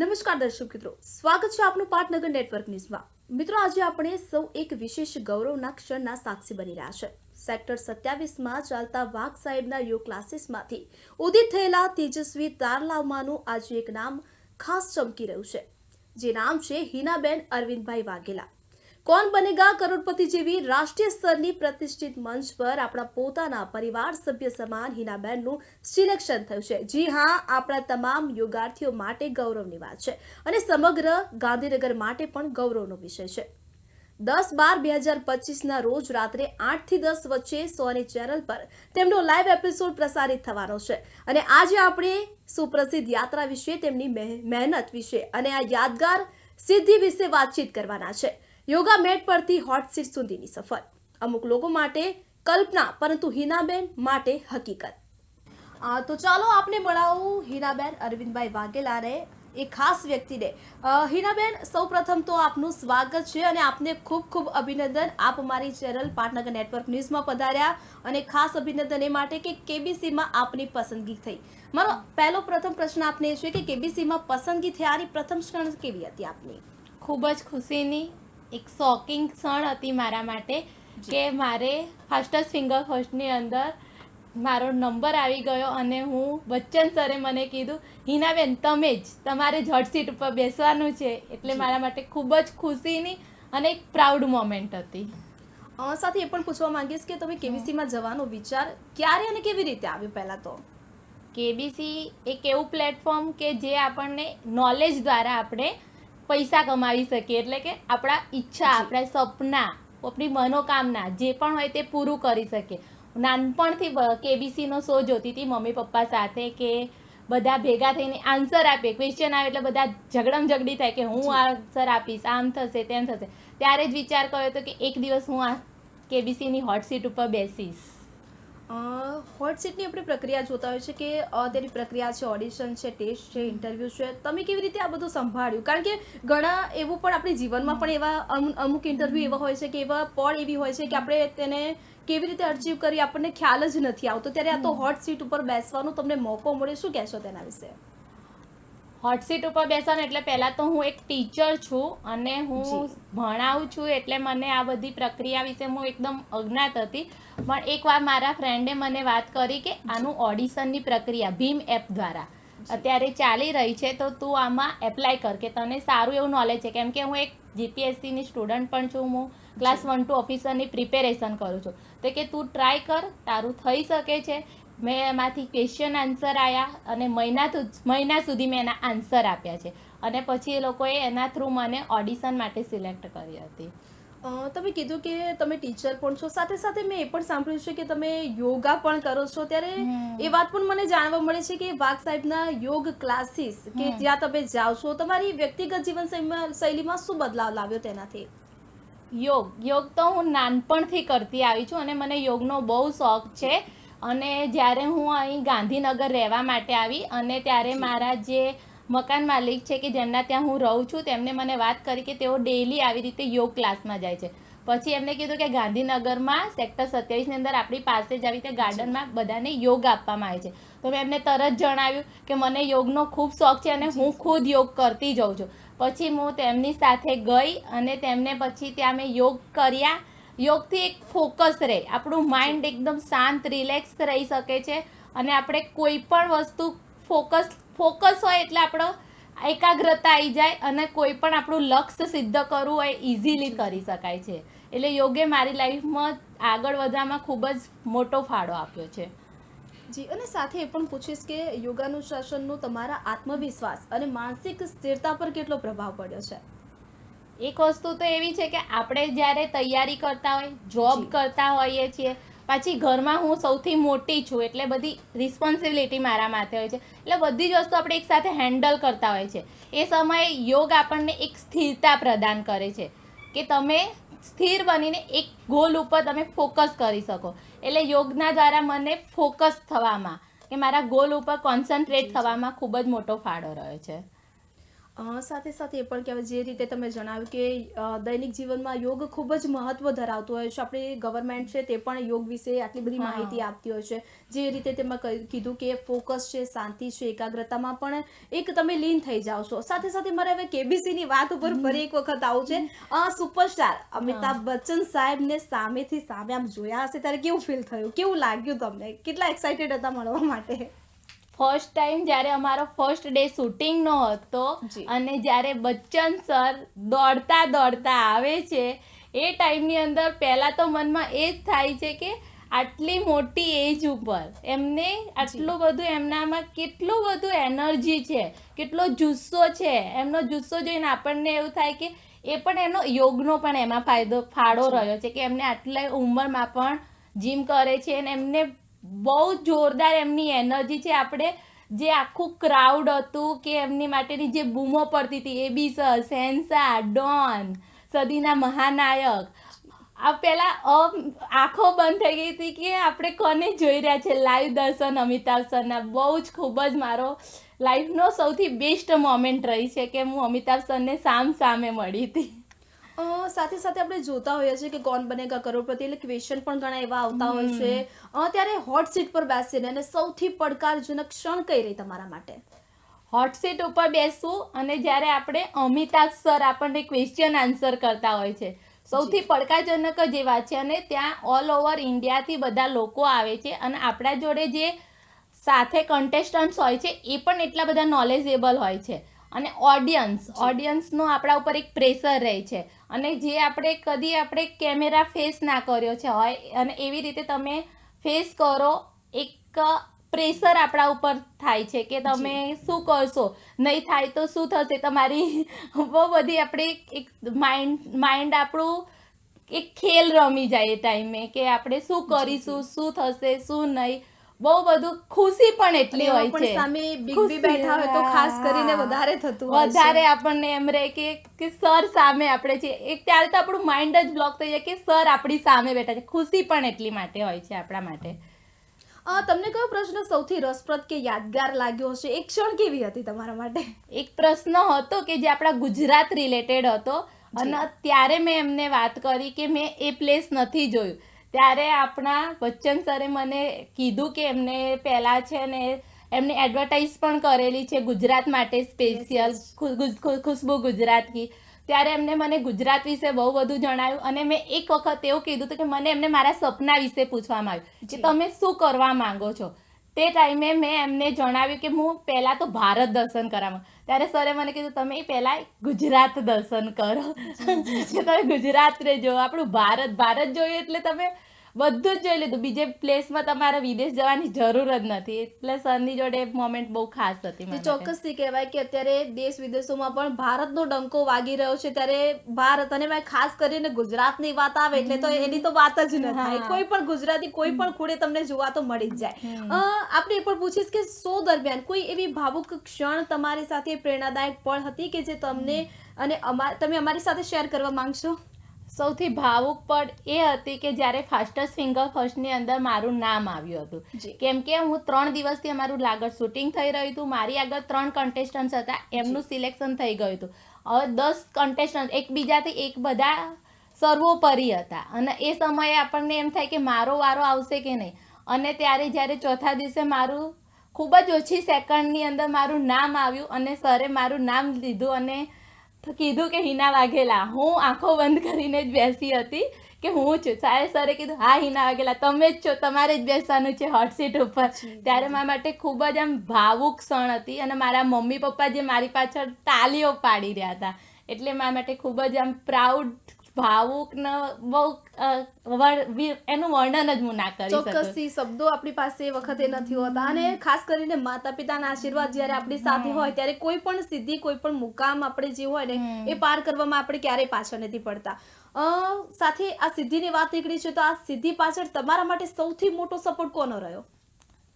નમસ્કાર દર્શક મિત્રો. સ્વાગત છે આપનું પાટનગર નેટવર્ક ન્યૂઝમાં. મિત્રો, આજે આપણે સૌ એક વિશેષ ગૌરવના ક્ષણના સાક્ષી બની રહ્યા છે. સેક્ટર સત્યાવીસમાં ચાલતા વાઘ સાહેબના યોગ ક્લાસીસમાંથી ઉદિત થયેલા તેજસ્વી તારલાવમાનું આજે એક નામ ખાસ ચમકી રહ્યું છે. જે નામ છે હિનાબેન અરવિંદભાઈ વાઘેલા. કોણ બનેગા કરોડપતિ જેવી રાષ્ટ્રીય સ્તરની પ્રતિષ્ઠિત મંચ પર આપણા પોતાના પરિવાર સભ્ય સમાન હિનાબેનનું સિલેક્શન થયું છે. જી હા, આપણા તમામ યોગાર્થીઓ માટે ગૌરવની વાત છે અને સમગ્ર ગાંધીનગર માટે પણ ગૌરવનો વિષય છે. દસ બાર બે હજાર પચીસના રોજ રાત્રે આઠથી દસ વચ્ચે સોની ચેનલ પર તેમનો લાઈવ એપિસોડ પ્રસારિત થવાનો છે અને આજે આપણે સુપ્રસિદ્ધ યાત્રા વિશે તેમની મહે- મહેનત વિશે અને આ યાદગાર સિદ્ધિ વિશે વાતચીત કરવાના છે. યોગા મેટ પરથી હોટ સીટ સુધીની સફર. અમુક લોકો માટે કલ્પના પરંતુ હિનાબેન માટે હકીકત. તો ચાલો આપને મળાવું હિનાબેન અરવિંદભાઈ વાઘેલાને એ ખાસ વ્યક્તિને. હિનાબેન સૌપ્રથમ તો આપનું સ્વાગત છે અને આપને ખૂબ ખૂબ અભિનંદન. આપ અમારી ચેનલ પાટનગર નેટવર્ક ન્યૂઝમાં પધાર્યા અને ખાસ અભિનંદન એ માટે કે કેબીસીમાં આપની પસંદગી થઈ. મારો પહેલો પ્રથમ પ્રશ્ન આપને એ છે કે કેબીસીમાં પસંદગી થયાની પ્રથમ ક્ષણ કેવી હતી આપની? ખૂબ જ ખુશીની એક શોકિંગ ક્ષણ હતી મારા માટે કે મારે ફાસ્ટ ફિંગર ફર્સ્ટની અંદર મારો નંબર આવી ગયો અને હું બચ્ચન સરે મને કીધું હિનાબેન તમે જ તમારે જડ સીટ ઉપર બેસવાનું છે. એટલે મારા માટે ખૂબ જ ખુશીની અને એક પ્રાઉડ મોમેન્ટ હતી. સાથે એ પણ પૂછવા માંગીશ કે તમે કેબીસીમાં જવાનો વિચાર ક્યારે અને કેવી રીતે આવ્યો પહેલાં તો? કેબીસી એક એવું પ્લેટફોર્મ કે જે આપણને નોલેજ દ્વારા આપણે પૈસા કમાવી શકીએ. એટલે કે આપણા ઈચ્છા આપણા સપના આપણી મનોકામના જે પણ હોય તે પૂરું કરી શકીએ. નાનપણથી કેબીસીનો શો જોતી હતી મમ્મી પપ્પા સાથે કે બધા ભેગા થઈને આન્સર આપે ક્વેશ્ચન આવે એટલે બધા ઝઘડમ ઝઘડી થાય કે હું. આન્સર આપીશ આમ થશે તેમ થશે. ત્યારે જ વિચાર કર્યો હતો કે એક દિવસ હું આ કેબીસીની હોટ સીટ ઉપર બેસીશ. હોટ સીટની આપણે પ્રક્રિયા જોતા હોય છે કે તેની પ્રક્રિયા છે ઓડિશન છે ટેસ્ટ છે ઇન્ટરવ્યૂ છે. તમે કેવી રીતે આ બધું સંભાળ્યું? કારણ કે ઘણા એવું પણ આપણી જીવનમાં પણ એવા અમુ- અમુક ઇન્ટરવ્યૂ એવા હોય છે કે એવા પળ એવી હોય છે કે આપણે તેને કેવી રીતે અચીવ કરી આપણને ખ્યાલ જ નથી આવતો. ત્યારે આ તો હોટ સીટ ઉપર બેસવાનો તમને મોકો મળે શું કહેશો તેના વિશે? હોટ સીટ ઉપર બેસો ને એટલે પહેલાં તો હું એક ટીચર છું અને હું ભણાવું છું એટલે મને આ બધી પ્રક્રિયા વિશે હું એકદમ અજ્ઞાત હતી. પણ એકવાર મારા ફ્રેન્ડે મને વાત કરી કે આનું ઓડિશનની પ્રક્રિયા ભીમ એપ દ્વારા અત્યારે ચાલી રહી છે તો તું આમાં એપ્લાય કર કે તને સારું એવું નોલેજ છે. કેમ કે હું એક જીપીએસસીની સ્ટુડન્ટ પણ છું હું. ક્લાસ વન ટુ ઓફિસરની પ્રિપેરેશન કરું છું. તો કે તું ટ્રાય કર તારું થઈ શકે છે. મેં એમાંથી ક્વેશ્ચન આન્સર આવ્યા અને મહિના મહિના સુધી મેં એના આન્સર આપ્યા છે. અને પછી એ લોકોએ એના થ્રુ મને ઓડિશન માટે સિલેક્ટ કરી હતી. તમે કીધું કે તમે ટીચર પણ છો. સાથે સાથે મેં એ પણ સાંભળ્યું છે કે તમે યોગા પણ કરો છો. ત્યારે એ વાત પણ મને જાણવા મળે છે કે વાઘ સાહેબના યોગ ક્લાસીસ કે જ્યાં તમે જાઓ છો તમારી વ્યક્તિગત જીવન શૈલીમાં શું બદલાવ લાવ્યો તેનાથી? યોગ. યોગ તો હું નાનપણથી કરતી આવી છું અને મને યોગનો બહુ શોખ છે. અને જ્યારે હું અહીં ગાંધીનગર રહેવા માટે આવી અને ત્યારે મારા જે મકાન માલિક છે કે જેમના ત્યાં હું રહું છું તેમને મને વાત કરી કે તેઓ ડેલી આવી રીતે યોગ ક્લાસમાં જાય છે. પછી એમને કીધું કે ગાંધીનગરમાં સેક્ટર સત્યાવીસની અંદર આપણી પાસે જ આવી રીતે ગાર્ડનમાં બધાને યોગ આપવામાં આવે છે. તો મેં એમને તરત જણાવ્યું કે મને યોગનો ખૂબ શોખ છે અને હું ખુદ યોગ કરતી જાઉં છું. પછી હું તેમની સાથે ગઈ અને તેમને પછી ત્યાં મેં યોગ કર્યા યોગથી એક ફોકસ રહે. આપણું માઇન્ડ એકદમ શાંત રિલેક્સ રહી શકે છે અને આપણે કોઈ પણ વસ્તુ ફોકસ ફોકસ હોય એટલે આપણો એકાગ્રતા આવી જાય અને કોઈ પણ આપણું લક્ષ્ય સિદ્ધ કરવું હોય ઇઝીલી કરી શકાય છે. એટલે યોગે મારી લાઈફમાં આગળ વધવામાં ખૂબ જ મોટો ફાળો આપ્યો છે. જી અને સાથે એ પણ પૂછીશ કે યોગાનુશાસનનો તમારા આત્મવિશ્વાસ અને માનસિક સ્થિરતા પર કેટલો પ્રભાવ પડ્યો છે? એક વસ્તુ તો એવી છે કે આપણે જ્યારે તૈયારી કરતા હોય જોબ કરતા હોઈએ છીએ પાછી ઘરમાં હું સૌથી મોટી છું એટલે બધી રિસ્પોન્સિબિલિટી મારા માથે હોય છે. એટલે બધી જ વસ્તુ આપણે એકસાથે હેન્ડલ કરતા હોય છે. એ સમયે યોગ આપણને એક સ્થિરતા પ્રદાન કરે છે. કે તમે સ્થિર બનીને એક ગોલ ઉપર તમે ફોકસ કરી શકો. એટલે યોગના દ્વારા મને ફોકસ થવામાં કે મારા ગોલ ઉપર કોન્સન્ટ્રેટ થવામાં ખૂબ જ મોટો ફાળો રહ્યો છે. સાથે સાથે એ પણ કહેવાય જે રીતે તમે જણાવ્યું કે દૈનિક જીવનમાં યોગ ખૂબ જ મહત્વ ધરાવતું હોય છે. આપણી ગવર્મેન્ટ છે તે પણ યોગ વિશે આટલી બધી માહિતી આપતી હોય છે. જે રીતે તેમાં કીધું કે ફોકસ છે શાંતિ છે એકાગ્રતામાં પણ એક તમે લીન થઈ જાઓ છો. સાથે સાથે મારે હવે કેબીસીની વાત ઉપર ફરી એક વખત આવું છે. સુપરસ્ટાર અમિતાભ બચ્ચન સાહેબને સામેથી સામે આમ જોયા હશે ત્યારે કેવું ફીલ થયું? કેવું લાગ્યું તમને? કેટલા એક્સાઇટેડ હતા મળવા માટે? ફર્સ્ટ ટાઈમ જ્યારે અમારો ફર્સ્ટ ડે શૂટિંગનો હતો અને જ્યારે બચ્ચન સર દોડતા દોડતા આવે છે એ ટાઈમની અંદર પહેલાં તો મનમાં એ જ થાય છે કે આટલી મોટી એજ ઉપર એમને આટલું બધું એમનામાં કેટલું બધું એનર્જી છે કેટલો જુસ્સો છે એમનો જુસ્સો જોઈને આપણને એવું થાય કે એ પણ એનો યોગનો પણ એમાં ફાયદો ફાળો રહ્યો છે કે એમને આટલા ઉંમરમાં પણ જીમ કરે છે અને એમને બહુ જોરદાર એમની એનર્જી છે. આપણે જે આખું ક્રાઉડ હતું કે એમની માટેની જે બૂમો પડતી હતી એબી સર સેન્સા, ડોન, સદીના મહાનાયક. આ પહેલાં આંખો બંધ થઈ ગઈ હતી કે આપણે કોને જોઈ રહ્યા છે? લાઈવ દર્શન, અમિતાભ સરના. બહુ જ ખૂબ જ મારો લાઈફનો સૌથી બેસ્ટ મોમેન્ટ રહી છે કે હું અમિતાભ સરને સામ સામે મળી હતી. સાથે સાથે આપણે જોતા હોઈએ છીએ કે કોણ બનેગા કરોડપતિ એટલે ક્વેશ્ચન પણ ઘણા એવા આવતા હોય છે. ત્યારે હોટ સીટ પર બેસીને અને સૌથી પડકારજનક ક્ષણ કઈ રહી તમારા માટે? હોટ સીટ ઉપર બેસવું અને જ્યારે આપણે અમિતાભ સર આપણને ક્વેશ્ચન આન્સર કરતા હોય છે. સૌથી પડકારજનક જ એવા છે અને ત્યાં ઓલ ઓવર ઇન્ડિયાથી બધા લોકો આવે છે અને આપણા જોડે જે સાથે કન્ટેસ્ટન્ટ્સ હોય છે એ પણ એટલા બધા નોલેજેબલ હોય છે. અને ઓડિયન્સ ઓડિયન્સનો આપણા ઉપર એક પ્રેશર રહે છે. અને જે આપણે કદી આપણે કેમેરા ફેસ ના કર્યો છે હોય અને એવી રીતે તમે ફેસ કરો એક પ્રેશર આપણા ઉપર થાય છે કે તમે શું કરશો? નહીં થાય તો શું થશે? તમારી બહુ બધી આપણે એક માઇન્ડ માઇન્ડ આપણું એક ખેલ રમી જાય એ ટાઈમે કે આપણે શું કરીશું શું થશે શું નહીં? બહુ બધું ખુશી પણ એટલી હોય છે. સામે બિગ બી બેઠા હોય તો ખાસ કરીને વધારે થતું વધારે આપણને એમ રહે કે કે સર સામે આપણે છે. એક ત્યારે તો આપણું માઇન્ડ જ બ્લોક થઈ જાય કે સર આપણી સામે બેઠા છે. ખુશી પણ એટલી માટે હોય છે આપણા માટે. તમને કયો પ્રશ્ન સૌથી રસપ્રદ કે યાદગાર લાગ્યો હશે? એક ક્ષણ કેવી હતી તમારા માટે? એક પ્રશ્ન હતો કે જે આપણા ગુજરાત રિલેટેડ હતો. અને ત્યારે મેં એમને વાત કરી કે મેં એ પ્લેસ નથી જોયું. ત્યારે આપણા બચ્ચન સરે મને કીધું કે એમને પહેલાં છે ને એમને એડવર્ટાઇઝ પણ કરેલી છે ગુજરાત માટે સ્પેશિયલ ખુશ્બુ ગુજરાત કી. ત્યારે એમને મને ગુજરાત વિશે બહુ બધું જણાવ્યું અને મેં એક વખત એવું કીધું હતું કે મને એમને મારા સપના વિશે પૂછવામાં આવ્યું કે તમે શું કરવા માંગો છો? તે ટાઈમે મેં એમને જણાવ્યું કે હું પહેલાં તો ભારત દર્શન કરાવું ત્યારે સરે મને કીધું તમે પહેલાં ગુજરાત દર્શન કરો. કે તમે ગુજરાત જો આપણું ભારત ભારત જોયું એટલે તમે બધું જ જોઈ લીધું. બીજે પ્લેસમાં તમારે વિદેશ જવાની જરૂર જ નથી. એટલે સરની જોડે મોમેન્ટ બહુ ખાસ હતી. ચોક્કસથી કહેવાય કે અત્યારે દેશ વિદેશોમાં પણ ભારતનો ડંકો વાગી રહ્યો છે. ત્યારે ભારત અને ખાસ કરીને ગુજરાતની વાત આવે એટલે તો એની તો વાત જ ન થાય. કોઈ પણ ગુજરાતી કોઈ પણ ખૂણે તમને જોવા તો મળી જ જાય. આપણે એ પણ પૂછીશ કે શો દરમિયાન કોઈ એવી ભાવુક ક્ષણ તમારી સાથે પ્રેરણાદાયક પળ હતી કે જે તમને અને તમે અમારી સાથે શેર કરવા માંગશો? સૌથી ભાવુક પળ એ હતી કે જ્યારે ફાસ્ટેસ્ટ ફિંગર ફર્સ્ટની અંદર મારું નામ આવ્યું હતું. કેમ કે હું ત્રણ દિવસથી અમારું લાગર શૂટિંગ થઈ રહ્યું હતું. મારી આગળ ત્રણ કન્ટેસ્ટન્ટ્સ હતા. એમનું સિલેક્શન થઈ ગયું હતું. હવે દસ કન્ટેસ્ટન્ટ એકબીજાથી એક બધા સર્વોપરી હતા. અને એ સમયે આપણને એમ થાય કે મારો વારો આવશે કે નહીં. અને ત્યારે જ્યારે ચોથા દિવસે મારું ખૂબ જ ઓછી સેકન્ડની અંદર મારું નામ આવ્યું અને સરે મારું નામ લીધું અને તો કીધું કે હિના વાઘેલા હું આંખો બંધ કરીને જ બેસી હતી કે હું છું. સાહેબ સરે કીધું હા હિના વાઘેલા તમે જ છો તમારે જ બેસવાનું છે હોટ સીટ ઉપર. ત્યારે મારા માટે ખૂબ જ આમ ભાવુક ક્ષણ હતી અને મારા મમ્મી પપ્પા જે મારી પાછળ તાલીઓ પાડી રહ્યા હતા. એટલે મારા માટે ખૂબ જ આમ પ્રાઉડ ભાવુક ને બહુ એનું વર્ણન જ હું ના કરી ચોક્કસથી શબ્દો આપણી પાસે એ વખતે નથી હોતા. અને ખાસ કરીને માતા પિતાના આશીર્વાદ જ્યારે આપણી સાથે હોય ત્યારે કોઈ પણ સિદ્ધિ કોઈ પણ મુકામ આપણે જે હોય ને એ પાર કરવામાં આપણે ક્યારેય પાછળ નથી પડતા. અ, સાથે આ સિદ્ધિની વાત નીકળી છે તો આ સિદ્ધિ પાછળ તમારા માટે સૌથી મોટો સપોર્ટ કોનો રહ્યો?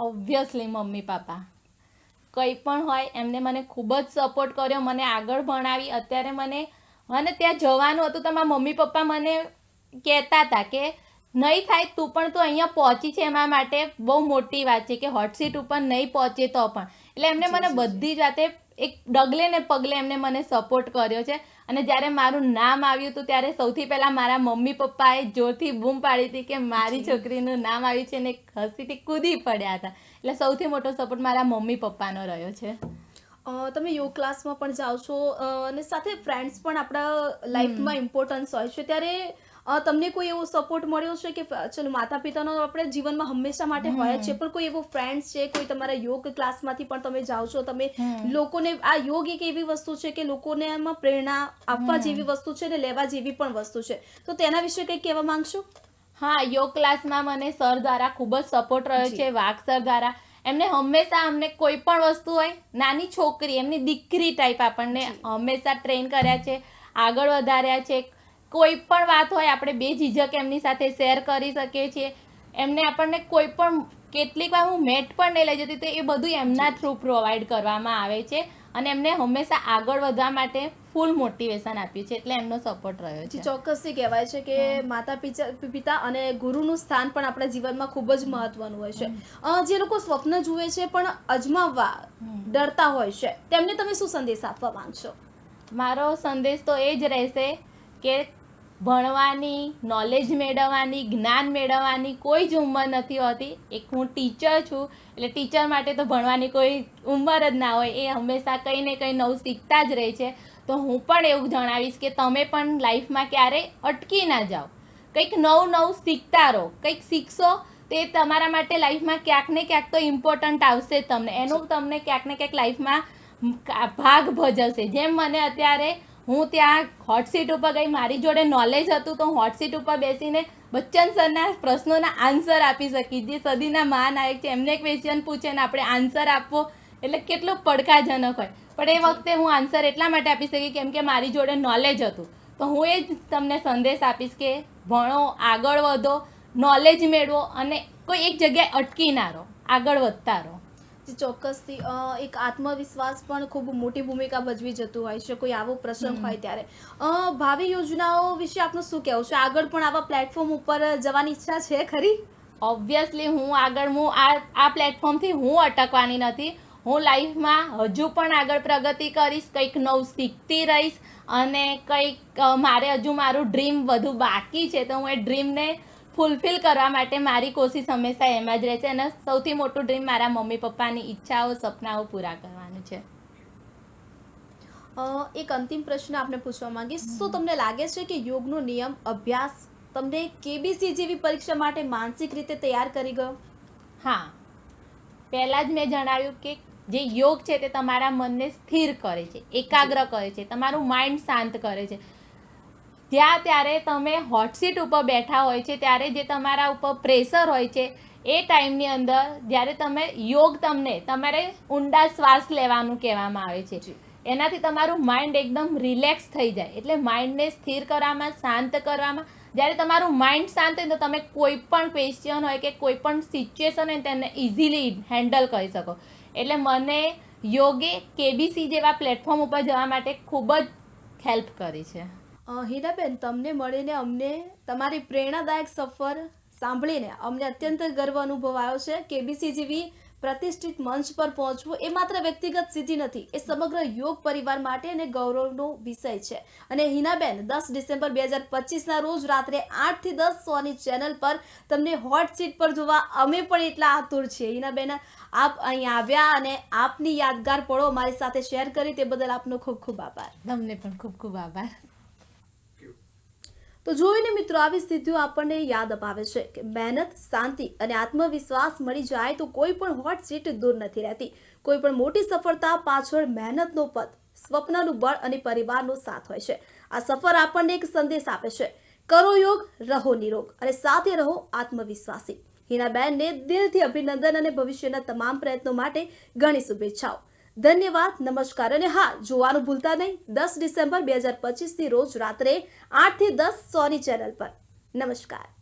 ઓબ્વિયસલી મમ્મી પાપા કંઈ પણ હોય એમને મને ખૂબ જ સપોર્ટ કર્યો મને આગળ ભણાવી. અત્યારે મને મને ત્યાં જવાનું હતું તો મારા મમ્મી પપ્પા મને કહેતા હતા કે નહીં થાય તું પણ તું અહીંયા પહોંચી છે એમાં માટે. બહુ મોટી વાત છે કે હોટ સીટ ઉપર નહીં પહોંચે તો પણ. એટલે એમને મને. બધી જાતે એક ડગલે ને પગલે એમને મને સપોર્ટ કર્યો છે. અને જ્યારે મારું નામ આવ્યું હતું ત્યારે સૌથી પહેલાં મારા મમ્મી પપ્પાએ જોરથી બૂમ પાડી હતી કે મારી છોકરીનું નામ આવ્યું છે ને હસીથી કૂદી પડ્યા હતા. એટલે સૌથી મોટો સપોર્ટ મારા મમ્મી પપ્પાનો રહ્યો છે. તમે યોગ ક્લાસમાં પણ જાઓ છો અને સાથે ફ્રેન્ડ્સ પણ આપણા લાઈફમાં ઇમ્પોર્ટન્સ હોય છે. ત્યારે તમને કોઈ એવો સપોર્ટ મળ્યો છે કે ચલો માતા પિતાનો આપણે જીવનમાં હંમેશા માટે હોય છે પણ કોઈ એવો ફ્રેન્ડ્સ છે કોઈ તમારા યોગ ક્લાસમાંથી પણ તમે જાઓ છો તમે લોકોને આ યોગ એક એવી વસ્તુ છે કે લોકોને એમાં પ્રેરણા આપવા જેવી વસ્તુ છે ને લેવા જેવી પણ વસ્તુ છે. તો તેના વિશે કંઈક કહેવા માંગશો? હા યોગ ક્લાસમાં મને સર દ્વારા ખૂબ જ સપોર્ટ રહ્યો છે વાઘ સર દ્વારા એમને હંમેશા અમને કોઈ પણ વસ્તુ હોય નાની છોકરી એમની દીકરી ટાઈપ આપણને હંમેશા ટ્રેન કર્યા છે આગળ વધાર્યા છે. કોઈ પણ વાત હોય આપણે બે ઝીઝક એમની સાથે શેર કરી શકીએ છીએ. એમને આપણને કોઈ પણ કેટલીક વાર હું મેટ પણ નહીં લઈ જતી તો એ બધું એમના થ્રુ પ્રોવાઈડ કરવામાં આવે છે. અને એમને હંમેશા આગળ વધવા માટે ફૂલ મોટિવેશન આપ્યું છે એટલે એમનો સપોર્ટ રહ્યો છે. ચોક્કસથી કહેવાય છે કે માતા પિતા પિતા અને ગુરુનું સ્થાન પણ આપણા જીવનમાં ખૂબ જ મહત્વનું હોય છે. જે લોકો સ્વપ્ન જુએ છે પણ અજમાવવા ડરતા હોય છે તેમને તમે શું સંદેશ આપવા માંગશો? મારો સંદેશ તો એ જ રહેશે કે ભણવાની નોલેજ મેળવવાની જ્ઞાન મેળવવાની કોઈ જ ઉંમર નથી હોતી. એક હું ટીચર છું એટલે ટીચર માટે તો ભણવાની કોઈ ઉંમર જ ના હોય. એ હંમેશા કંઈ ને કંઈ નવું શીખતા જ રહે છે. તો હું પણ એવું જણાવીશ કે તમે પણ લાઈફમાં ક્યારેય અટકી ના જાઓ. કંઈક નવું નવું શીખતા રહો, કંઈક શીખશો, તે તમારા માટે લાઈફમાં ક્યાંક ને ક્યાંક તો ઇમ્પોર્ટન્ટ આવશે તમને. એનું તમને ક્યાંક ને ક્યાંક લાઈફમાં ભાગ ભજવશે. જેમ મને અત્યારે હું ત્યાં હોટ સીટ ઉપર ગઈ, મારી જોડે નોલેજ હતું, તો હોટ સીટ ઉપર બેસીને બચ્ચન સરના પ્રશ્નોના આન્સર આપી શકી. જે સદીના મહાનાયક છે, એમને ક્વેશ્ચન પૂછે ને આપણે આન્સર આપવો. એટલે કેટલું પડકારજનક હોય. પણ એ વખતે હું આન્સર એટલા માટે આપી શકી કેમ કે મારી જોડે નોલેજ હતું. તો હું એ જ તમને સંદેશ આપીશ કે ભણો આગળ વધો નોલેજ મેળવો અને કોઈ એક જગ્યાએ અટકી ના રહો આગળ વધતા રહો. ચોક્કસથી એક આત્મવિશ્વાસ પણ ખૂબ મોટી ભૂમિકા ભજવી જતું હોય છે કોઈ આવો પ્રસંગ હોય ત્યારે. ભાવિ યોજનાઓ વિશે આપનું શું કહેવું છે? આગળ પણ આવા પ્લેટફોર્મ ઉપર જવાની ઈચ્છા છે ખરી? ઓબ્વિયસલી હું આગળ હું આ આ પ્લેટફોર્મથી હું અટકવાની નથી. હું લાઈફમાં હજુ પણ આગળ પ્રગતિ કરીશ કંઈક નવું શીખતી રહીશ અને કંઈક મારે હજુ મારું ડ્રીમ વધુ બાકી છે તો હું એ ડ્રીમને ફૂલફિલ કરવા માટે મારી કોશિશ હંમેશા એમ જ રહે છે અને સૌથી મોટું ડ્રીમ મારા મમ્મી પપ્પાની ઈચ્છાઓ સપનાઓ પૂરા કરવાનું છે. એક અંતિમ પ્રશ્ન આપણે પૂછવા માંગીશ. શું તમને લાગે છે કે યોગનો નિયમ અભ્યાસ તમને કેબીસી જેવી પરીક્ષા માટે માનસિક રીતે તૈયાર કરી ગયો? હા. પહેલાં જ મેં જણાવ્યું કે જે યોગ છે તે તમારા મનને સ્થિર કરે છે એકાગ્ર કરે છે તમારું માઇન્ડ શાંત કરે છે. જ્યાં ત્યારે તમે હોટસીટ ઉપર બેઠા હોય છે ત્યારે જે તમારા ઉપર પ્રેશર હોય છે એ ટાઈમની અંદર જ્યારે તમે યોગ તમને તમારે ઊંડા શ્વાસ લેવાનું કહેવામાં આવે છે. એનાથી તમારું માઇન્ડ એકદમ રિલેક્સ થઈ જાય. એટલે માઇન્ડને સ્થિર કરવામાં શાંત કરવામાં જ્યારે તમારું માઇન્ડ શાંત હોય તો તમે કોઈ પણ ક્વેશ્ચન હોય કે કોઈ પણ સિચ્યુએશન હોય તેને ઇઝીલી હેન્ડલ કરી શકો. એટલે મને યોગે કેબીસી જેવા પ્લેટફોર્મ ઉપર જવા માટે ખૂબ જ હેલ્પ કરી છે. હીરાબેન, તમને મળીને અમને તમારી પ્રેરણાદાયક સફર સાંભળીને અમને અત્યંત ગર્વ અનુભવ આવ્યો છે. કેબીસી જેવી પ્રતિષ્ઠિત મંચ પર પહોંચવું એ માત્ર વ્યક્તિગત સિદ્ધિ નથી, એ સમગ્ર યોગ પરિવાર માટે અને ગૌરવનો વિષય છે. અને હિનાબેન, દસ ડિસેમ્બર બે હજાર પચીસના રોજ રાત્રે આઠથી દસ સોની ચેનલ પર તમને હોટ સીટ પર જોવા અમે પણ એટલા આતુર છીએ. હિનાબેન, આપ અહીં આવ્યા અને આપની યાદગાર પળો અમારી સાથે શેર કરી, તે બદલ આપનો ખૂબ ખૂબ આભાર. તમને પણ ખૂબ ખૂબ આભાર. તો જોઈને મિત્રો આવી સ્થિતિઓ આપણને યાદ અપાવે છે કે મહેનત, શાંતિ અને આત્મવિશ્વાસ મળી જાય તો કોઈ પણ હોટ સીટ દૂર નથી રહેતી. કોઈ પણ મોટી સફળતા પાછળ મહેનતનો પદ સ્વપ્નનું બળ અને પરિવારનો સાથ હોય છે. આ સફર આપણને એક સંદેશ આપે છે. કરો યોગ, રહો નિરોગ અને સાથે રહો આત્મવિશ્વાસી. હિનાબેનને દિલથી અભિનંદન અને ભવિષ્યના તમામ પ્રયત્નો માટે ઘણી શુભેચ્છાઓ. ધન્યવાદ, નમસ્કાર અને હા, જોવાનું ભૂલતા નહીં. દસ ડિસેમ્બર બે હજાર પચીસની રોજ રાત્રે આઠથી દસ સોની ચેનલ પર. નમસ્કાર.